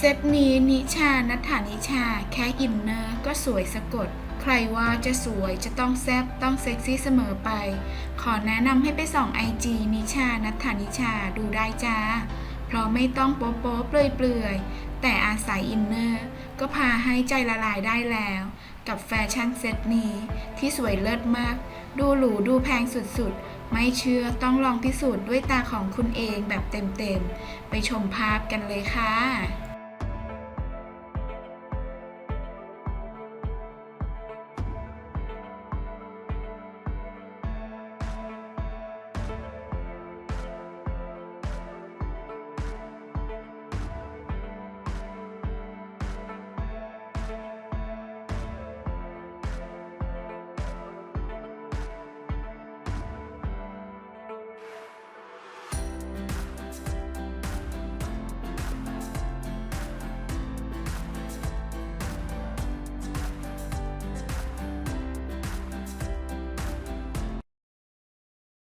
เซตนี้นิชานัฐานิชา แค่อินเนอร์ก็สวยสะกด ใครว่าจะสวยจะต้องแซบต้องเซ็กซี่เสมอไป ขอแนะนำให้ไปส่องไอจีนิชานัฐานิชาดูได้จ้า เพราะไม่ต้องโป๊ะโป๊ะเปลือยเปลือยแต่อาศัยอินเนอร์ก็พาให้ใจละลายได้แล้ว กับแฟชั่นเซตนี้ที่สวยเลิศมาก ดูหรูดูแพงสุดๆ ไม่เชื่อต้องลองพิสูจน์ด้วยตาของคุณเองแบบเต็มๆ ไปชมภาพกันเลยค่ะ